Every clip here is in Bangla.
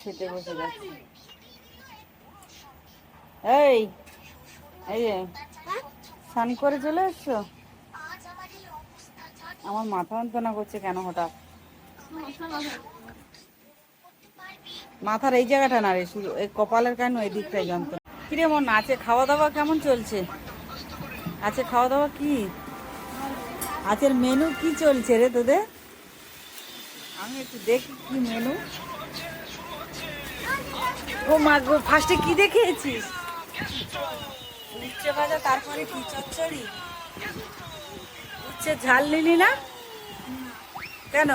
খেতে বসে এই এই স্নান করে চলে এসছো? আমার মাথা যন্ত্রণা করছে কেন হঠাৎ? মাথার এই জায়গাটা না রে, শুধু এই কপালের কেন এই দিকটাই যন্ত্রণা। কিরে মন আছে খাওয়া দাওয়া কেমন চলছে? আছে খাওয়া দাওয়া কি? আজকের মেনু কি চলছে রে তোদের? আমি একটু দেখি কি মেনু ও মা গো ফার্স্টে কি দেখেছিস উচ্ছে ভাজা তারপরে কি চচ্চড়ি? উচ্ছে ঝাল নিলি না? কেন?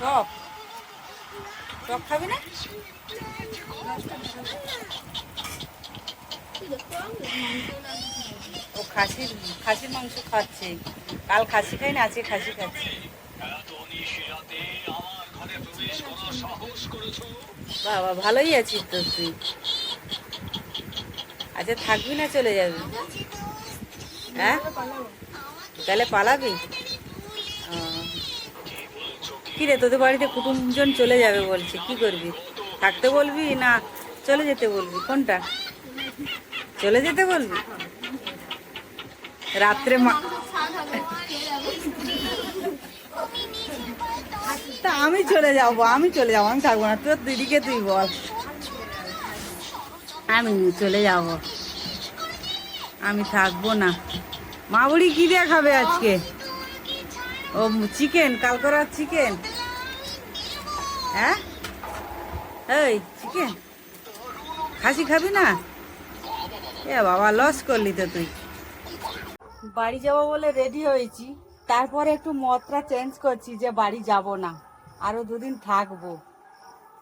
টক। টক খাবি না? ও খাসির খাসির মাংস খাচ্ছে। কাল খাসি খাই না আজকে খাসি খাচ্ছে। বাবা, ভালোই আছিস তো তুই। আচ্ছা থাকবি না চলে যাবি? হ্যাঁ? তাহলে পালাবি। কি রে, তোদের বাড়িতে কুটুমজন চলে যাবে বলছে, কি করবি? থাকতে বলবি না চলে যেতে বলবি? কোনটা? চলে যেতে বলবি? রাত্রে মা তা আমি চলে যাব, আমি চলে যাব, আমি থাকব না। তোর দিদিকে তুই বল। আমি চলে যাব। আমি থাকব না। মা বুড়ি কি দিয়ে খাবে আজকে? ও চিকেন কাল করার চিকেন হ্যাঁ? এই চিকেন খাসি খাবি না? এ বাবা লস করলি তো তুই। বাড়ি যাব বলে রেডি হয়েছি। তারপরে একটু মতটা চেঞ্জ করছি যে বাড়ি যাব না। আরও দুদিন থাকব।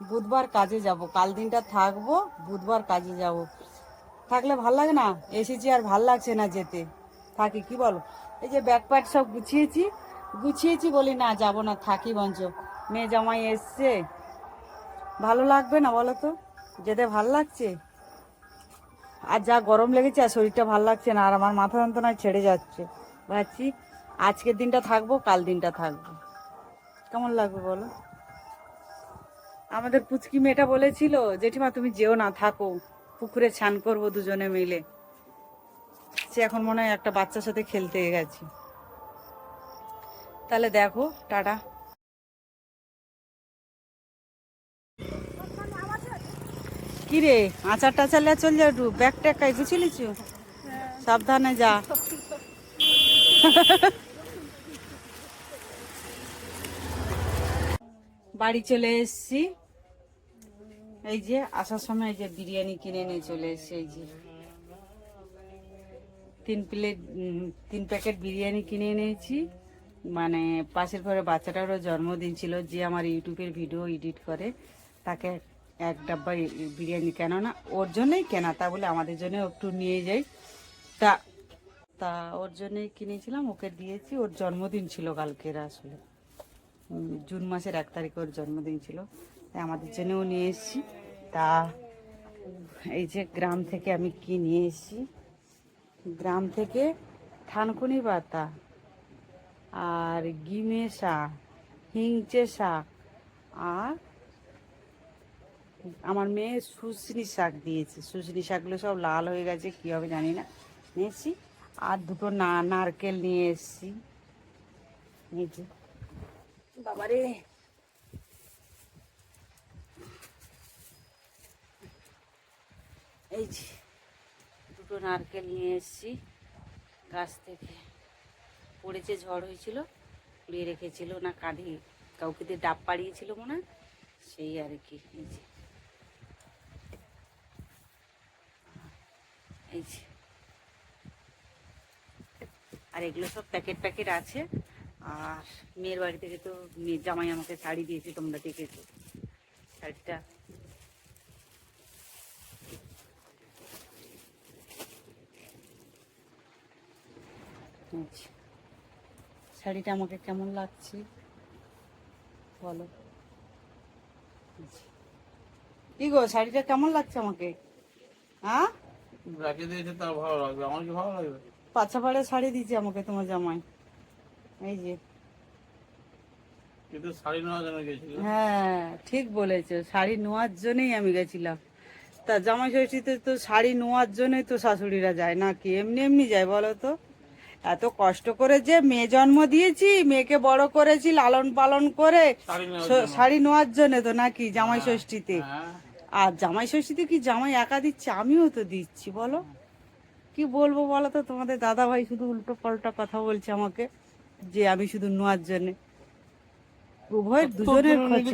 বুধবার কাজে যাব। কাল দিনটা থাকব, বুধবার কাজে যাব। থাকলে ভালো লাগে না? এসেছি আর ভালো লাগছে না যেতে। থাকি, কি বলো? এই যে ব্যাগ প্যাক সব গুছিয়েছি। গুছিয়েছি বলি, না, যাব না, থাকি বঞ্চ মেয়ে জামাই এসছে। ভালো লাগবে না বলো তো? যেতে ভালো লাগছে? আর যা গরম লেগেছে আর শরীরটা ভালো লাগছে না, আর আমার মাথা যন্ত্রণায় ছেড়ে যাচ্ছে। ভাবছি আজকের দিনটা থাকব, কাল দিনটা থাকব। কেমন লাগবে বলো? আমাদের পুচকি মেয়েটা বলেছিল, জেঠিমা, তুমি যেও না, থাকো। পুকুরে স্নান করব দুজনে মিলে। সে এখন মনে হয় একটা বাচ্চার সাথে খেলতে গেছি। তাহলে দেখো, টাটা। কি রে, আচার টাচার লিয়া চল যা একটু। ব্যাগ ট্যাগ কাই গুছিলিছু সাবধানে যা। বাড়ি চলে এসেছি। এই যে আসার সময় এই যে বিরিয়ানি কিনে নিয়ে চলে এসেছি, এই যে। তিন প্লেট তিন প্যাকেট বিরিয়ানি কিনে এনেছি মানে পাশের ঘরে বাচ্চাটারও জন্মদিন ছিল, যে আমার ইউটিউবের ভিডিও এডিট করে, তাকে এক ডাব্বা বিরিয়ানি কেন না, ওর জন্যই কেনা, তা বলে আমাদের জন্য একটু নিয়ে যাই। তা তা ওর জন্যই কিনেছিলাম, ওকে দিয়েছি, ওর জন্মদিন ছিল কালকের আসলে। জুন মাসের এক তারিখে ওর জন্মদিন ছিল। তাই আমাদের জন্যও নিয়ে এসেছি। তা এই যে গ্রাম থেকে আমি কি নিয়ে এসেছি? গ্রাম থেকে থানকুনি পাতা আর গিমে শাক, হিংচে শাক আর আমার মেয়ে সুসনি শাক দিয়েছে। সুসনি শাকগুলো সব লাল হয়ে গেছে, কী হবে জানি না। নিয়েছি আর দুটো না নারকেল নিয়ে এসেছি। যে। বাবারে। এই যে, দুটো নারকেল নিয়ে এসেছি গাছ থেকে। পড়েছে, ঝড় হয়েছিল, কুড়িয়ে রেখেছিল, না কাঁধে কাউকে দিয়ে ডাব পাড়িয়েছিল মনে সেই আর কি, এই যে। এই যে। আর এগুলো সব প্যাকেট প্যাকেট আছে। আর মেয়ের বাড়ি থেকে তো মেয়ের জামাই আমাকে শাড়ি দিয়েছে তোমরা দেখেছ। শাড়িটা। এই শাড়িটা আমাকে কেমন লাগছে? বলো। কি গো শাড়িটা কেমন লাগছে আমাকে? হ্যাঁ? যাকে দিয়েছে তার ভালো লাগবে। আমার কি ভালো লাগবে? পাছা পাড়ে শাড়ি দিয়েছে আমাকে তোমার জামাই। এই যে। কিন্তু শাড়ি নেওয়ার জন্য গেছিল? হ্যাঁ ঠিক বলেছ শাড়ি জন্যই আমি গেছিলাম। তা জামাই ষষ্ঠীতে তো শাড়ি নোয়ার জন্যই তো শাশুড়িরা যায় নাকি? এমনি এমনি যায় বলো তো। এত কষ্ট করে যে মেয়ে জন্ম দিয়েছি মেয়েকে বড় করেছি লালন পালন করে শাড়ি নেওয়ার জন্য। তো নাকি জামাই ষষ্ঠীতে হ্যাঁ। আর জামাই ষষ্ঠীতে কি জামাই একা দিচ্ছে? আমিও তো দিচ্ছি বলো। কি বলব বলো তো তোমাদের? দাদা ভাই শুধু উল্টো পাল্টা কথা বলছে আমাকে। যে আমি শুধু নোয়ার জন্য। উভয়ের দুজনের খরচ।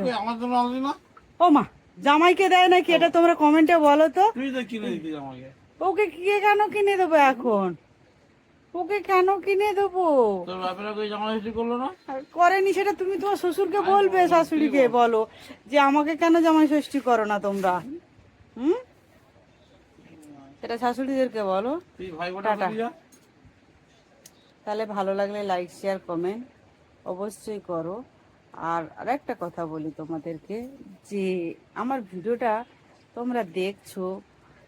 ও মা জামাইকে দেয় নাকি? এটা তোমরা কমেন্টে বলো তো। কিনে ওকে কে কেন কিনে দেবো এখন? ওকে কেন কিনে দেবো? করেনি সেটা তুমি তোমার শ্বশুরকে বলবে শাশুড়িকে বলো যে আমাকে কেন জামাই ষষ্ঠী করো না তোমরা? হুম? সেটা শাশুড়িদেরকে বলো। টাটা। তাহলে ভালো লাগলে লাইক শেয়ার কমেন্ট অবশ্যই করো। আর আরেকটা কথা বলি তোমাদেরকে, যে আমার ভিডিওটা তোমরা দেখছ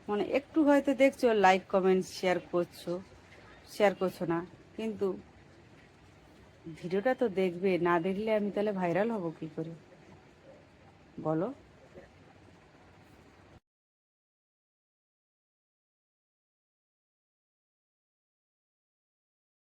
মানে একটু হয়তো দেখছ লাইক কমেন্ট শেয়ার করছ শেয়ার করছ না, কিন্তু ভিডিওটা তো দেখবে, না দেখলে আমি তাহলে ভাইরাল হব কি করে? বলো।